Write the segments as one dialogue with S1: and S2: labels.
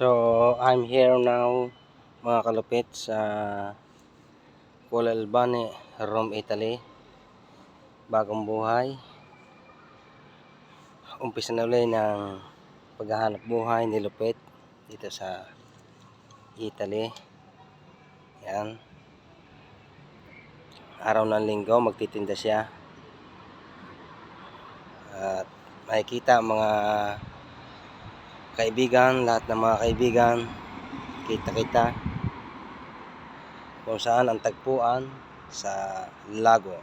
S1: So, I'm here now mga kalupit sa Kuala Albani, Rome, Italy. Bagong buhay. Umpisa na ulit ng paghahanap buhay ni Lupit dito sa Italy. Yan. Araw ng linggo, magtitinda siya. At makikita ang mga kaibigan, lahat ng mga kaibigan, kita-kita kung saan ang tagpuan sa lago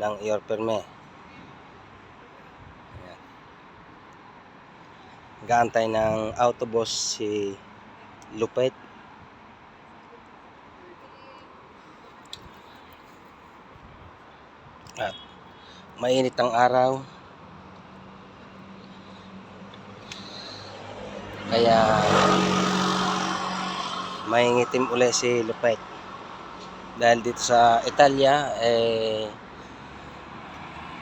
S1: ng Iorperme. Gaantay ng autobus si Lupet. At mainit ang araw. Kaya maingitim uli si Lupet. Dahil dito sa Italia, eh,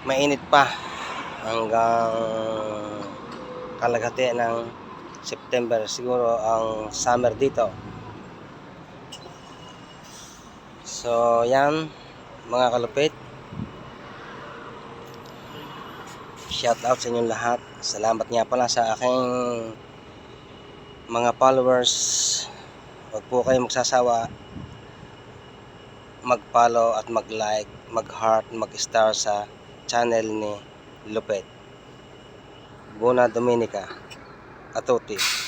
S1: mainit pa hanggang kalagati ng September siguro ang summer dito. So, yan mga kalupit. Shout out sa inyong lahat. Salamat nga pala sa aking mga followers. Huwag po kayo magsasawa mag-follow at mag-like, mag-heart, mag-star sa channel ni Lupet. Buona Domenica a tutti.